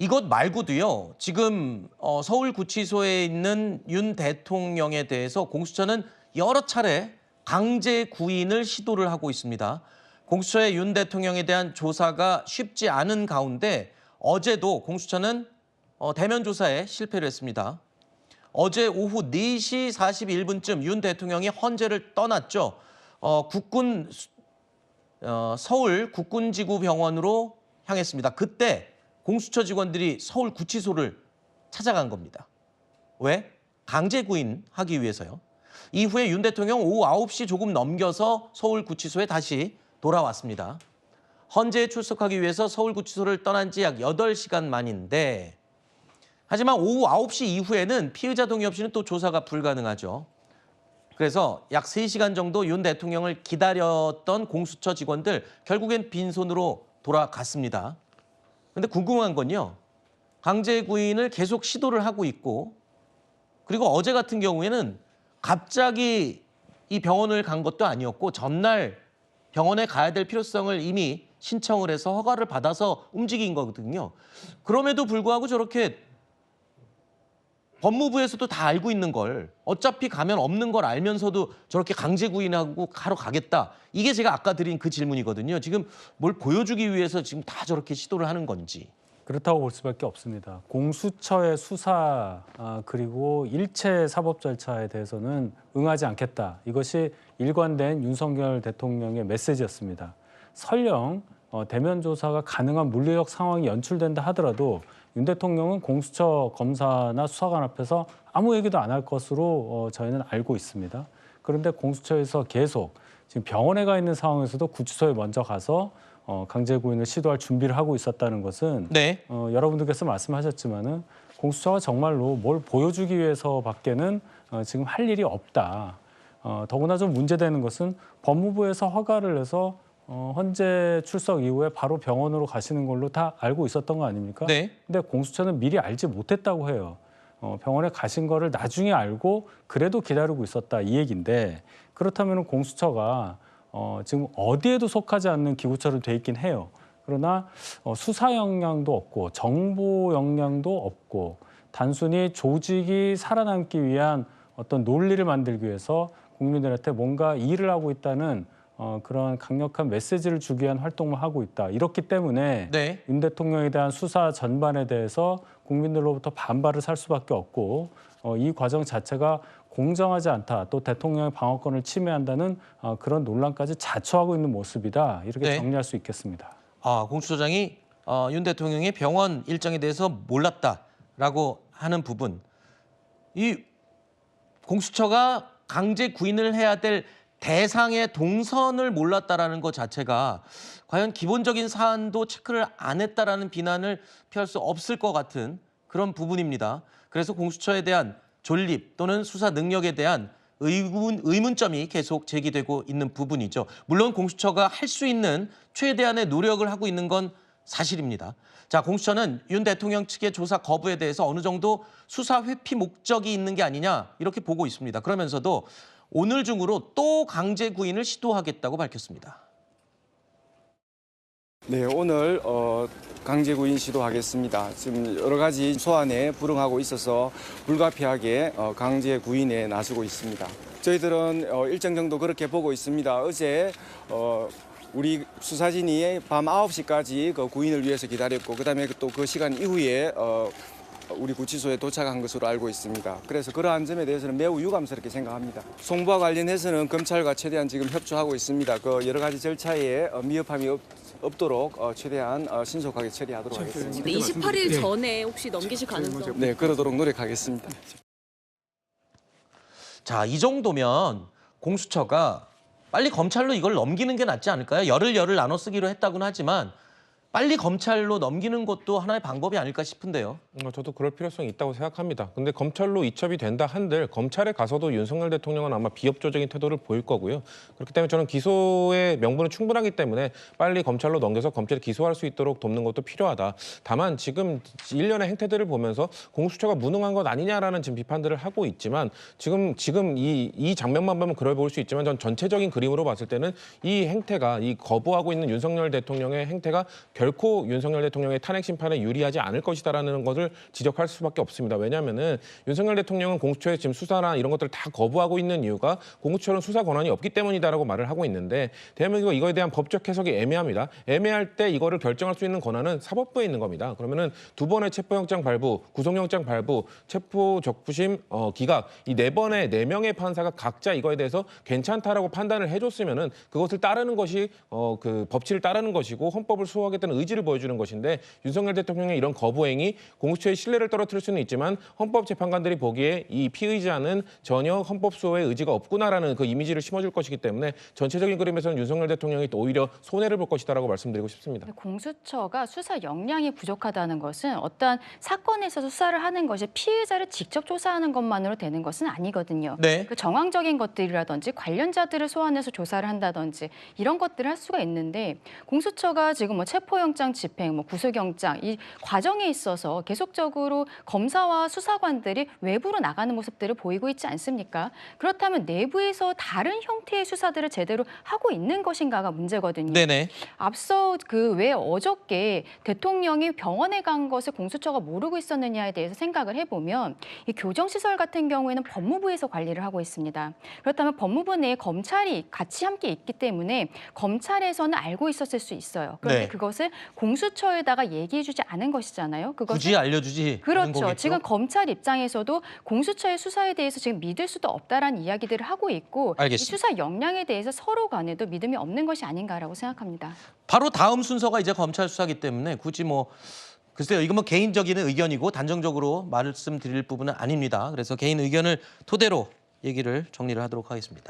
이것 말고도요. 지금 어, 서울구치소에 있는 윤 대통령에 대해서 공수처는 여러 차례 강제 구인을 시도를 하고 있습니다. 공수처의 윤 대통령에 대한 조사가 쉽지 않은 가운데 어제도 공수처는 어, 대면 조사에 실패를 했습니다. 어제 오후 4시 41분쯤 윤 대통령이 헌재를 떠났죠. 어, 국군 수- 어, 서울 국군지구병원으로 향했습니다. 그때 공수처 직원들이 서울 구치소를 찾아간 겁니다. 왜? 강제 구인하기 위해서요. 이후에 윤 대통령 오후 9시 조금 넘겨서 서울 구치소에 다시 돌아왔습니다. 헌재에 출석하기 위해서 서울 구치소를 떠난 지 약 8시간 만인데 하지만 오후 9시 이후에는 피의자 동의 없이는 또 조사가 불가능하죠. 그래서 약 3시간 정도 윤 대통령을 기다렸던 공수처 직원들 결국엔 빈손으로 돌아갔습니다. 근데 궁금한 건요. 강제 구인을 계속 시도를 하고 있고 그리고 어제 같은 경우에는 갑자기 이 병원을 간 것도 아니었고 전날 병원에 가야 될 필요성을 이미 신청을 해서 허가를 받아서 움직인 거거든요. 그럼에도 불구하고 저렇게 법무부에서도 다 알고 있는 걸 어차피 가면 없는 걸 알면서도 저렇게 강제 구인하고 하러 가겠다. 이게 제가 아까 드린 그 질문이거든요. 지금 뭘 보여주기 위해서 지금 다 저렇게 시도를 하는 건지. 그렇다고 볼 수밖에 없습니다. 공수처의 수사 아, 그리고 일체 사법 절차에 대해서는 응하지 않겠다. 이것이 일관된 윤석열 대통령의 메시지였습니다. 설령 어, 대면 조사가 가능한 물리적 상황이 연출된다 하더라도 윤 대통령은 공수처 검사나 수사관 앞에서 아무 얘기도 안 할 것으로 어, 저희는 알고 있습니다. 그런데 공수처에서 계속 지금 병원에 가 있는 상황에서도 구치소에 먼저 가서 어, 강제 구인을 시도할 준비를 하고 있었다는 것은 네. 어, 여러분들께서 말씀하셨지만은 공수처가 정말로 뭘 보여주기 위해서밖에는 어, 지금 할 일이 없다. 어, 더구나 좀 문제되는 것은 법무부에서 허가를 내서 어, 헌재 출석 이후에 바로 병원으로 가시는 걸로 다 알고 있었던 거 아닙니까? 네. 근데 공수처는 미리 알지 못했다고 해요. 어, 병원에 가신 거를 나중에 알고 그래도 기다리고 있었다 이 얘기인데 그렇다면 공수처가 어, 지금 어디에도 속하지 않는 기구처럼 돼 있긴 해요. 그러나 어, 수사 역량도 없고 정보 역량도 없고 단순히 조직이 살아남기 위한 어떤 논리를 만들기 위해서 국민들한테 뭔가 일을 하고 있다는 어, 그런 강력한 메시지를 주기 위한 활동을 하고 있다. 이렇기 때문에 네. 윤 대통령에 대한 수사 전반에 대해서 국민들로부터 반발을 살 수밖에 없고 어, 이 과정 자체가 공정하지 않다. 또 대통령의 방어권을 침해한다는 어, 그런 논란까지 자초하고 있는 모습이다. 이렇게 네. 정리할 수 있겠습니다. 아, 공수처장이 어, 윤 대통령의 병원 일정에 대해서 몰랐다라고 하는 부분. 이 공수처가 강제 구인을 해야 될 대상의 동선을 몰랐다라는 것 자체가 과연 기본적인 사안도 체크를 안 했다라는 비난을 피할 수 없을 것 같은 그런 부분입니다. 그래서 공수처에 대한 존립 또는 수사 능력에 대한 의문, 의문점이 계속 제기되고 있는 부분이죠. 물론 공수처가 할 수 있는 최대한의 노력을 하고 있는 건 사실입니다. 자, 공수처는 윤 대통령 측의 조사 거부에 대해서 어느 정도 수사 회피 목적이 있는 게 아니냐 이렇게 보고 있습니다. 그러면서도 오늘 중으로 또 강제 구인을 시도하겠다고 밝혔습니다. 네, 오늘 어, 강제 구인 시도하겠습니다. 지금 여러 가지 소환에 불응하고 있어서 불가피하게 어, 강제 구인에 나서고 있습니다. 저희들은 어, 일정 정도 그렇게 보고 있습니다. 어제 어, 우리 수사진이 밤 9시까지 그 구인을 위해서 기다렸고 그다음에 또 그 시간 이후에 어, 우리 구치소에 도착한 것으로 알고 있습니다. 그래서 그러한 점에 대해서는 매우 유감스럽게 생각합니다. 송부와 관련해서는 검찰과 최대한 지금 협조하고 있습니다. 그 여러 가지 절차에 어, 미흡함이 없, 없도록 어, 최대한 어, 신속하게 처리하도록 하겠습니다. 네, 28일 전에 혹시 넘기실 가능성? 네, 그러도록 노력하겠습니다. 자, 이 정도면 공수처가 빨리 검찰로 이걸 넘기는 게 낫지 않을까요? 열을 열을 나눠 쓰기로 했다고는 하지만 빨리 검찰로 넘기는 것도 하나의 방법이 아닐까 싶은데요. 어, 저도 그럴 필요성이 있다고 생각합니다. 근데 검찰로 이첩이 된다 한들 검찰에 가서도 윤석열 대통령은 아마 비협조적인 태도를 보일 거고요. 그렇기 때문에 저는 기소의 명분은 충분하기 때문에 빨리 검찰로 넘겨서 검찰이 기소할 수 있도록 돕는 것도 필요하다. 다만 지금 일련의 행태들을 보면서 공수처가 무능한 것 아니냐라는 지금 비판들을 하고 있지만 지금 지금 이, 이 장면만 보면 그럴 볼수 있지만 전 전체적인 그림으로 봤을 때는 이 행태가 이 거부하고 있는 윤석열 대통령의 행태가 결코 윤석열 대통령의 탄핵 심판에 유리하지 않을 것이다라는 것을 지적할 수밖에 없습니다. 왜냐하면은 윤석열 대통령은 공수처의 지금 수사나 이런 것들을 다 거부하고 있는 이유가 공수처는 수사 권한이 없기 때문이다라고 말을 하고 있는데 대한민국은 이거에 대한 법적 해석이 애매합니다. 애매할 때 이거를 결정할 수 있는 권한은 사법부에 있는 겁니다. 그러면은 두 번의 체포영장 발부, 구속영장 발부, 체포 적부심 어, 기각 이 네 번의 네 명의 판사가 각자 이거에 대해서 괜찮다라고 판단을 해줬으면은 그것을 따르는 것이 어, 그 법치를 따르는 것이고 헌법을 수호하겠다는 의지를 보여주는 것인데 윤석열 대통령의 이런 거부행이 공수처의 신뢰를 떨어뜨릴 수는 있지만 헌법 재판관들이 보기에 이 피의자는 전혀 헌법 수호의 의지가 없구나라는 그 이미지를 심어줄 것이기 때문에 전체적인 그림에서는 윤석열 대통령이 또 오히려 손해를 볼 것이다라고 말씀드리고 싶습니다. 공수처가 수사 역량이 부족하다는 것은 어떠한 사건에 있어서 수사를 하는 것이 피의자를 직접 조사하는 것만으로 되는 것은 아니거든요. 네. 그 정황적인 것들이라든지 관련자들을 소환해서 조사를 한다든지 이런 것들을 할 수가 있는데 공수처가 지금 뭐 체포 영장 집행, 뭐 구속영장 이 과정에 있어서 계속적으로 검사와 수사관들이 외부로 나가는 모습들을 보이고 있지 않습니까? 그렇다면 내부에서 다른 형태의 수사들을 제대로 하고 있는 것인가가 문제거든요. 네네. 앞서 그 왜 어저께 대통령이 병원에 간 것을 공수처가 모르고 있었느냐에 대해서 생각을 해보면 이 교정시설 같은 경우에는 법무부에서 관리를 하고 있습니다. 그렇다면 법무부 내에 검찰이 같이 함께 있기 때문에 검찰에서는 알고 있었을 수 있어요. 그런데 네. 그것을 공수처에다가 얘기해주지 않은 것이잖아요. 그것은 굳이 알려주지 그렇죠. 지금 검찰 입장에서도 공수처의 수사에 대해서 지금 믿을 수도 없다라는 이야기들을 하고 있고 이. 수사 역량에 대해서 서로 간에도 믿음이 없는 것이 아닌가라고 생각합니다. 바로 다음 순서가 이제 검찰 수사기 때문에 굳이 뭐 글쎄요 이건 뭐 개인적인 의견이고 단정적으로 말씀드릴 부분은 아닙니다. 그래서 개인 의견을 토대로 얘기를 정리를 하도록 하겠습니다.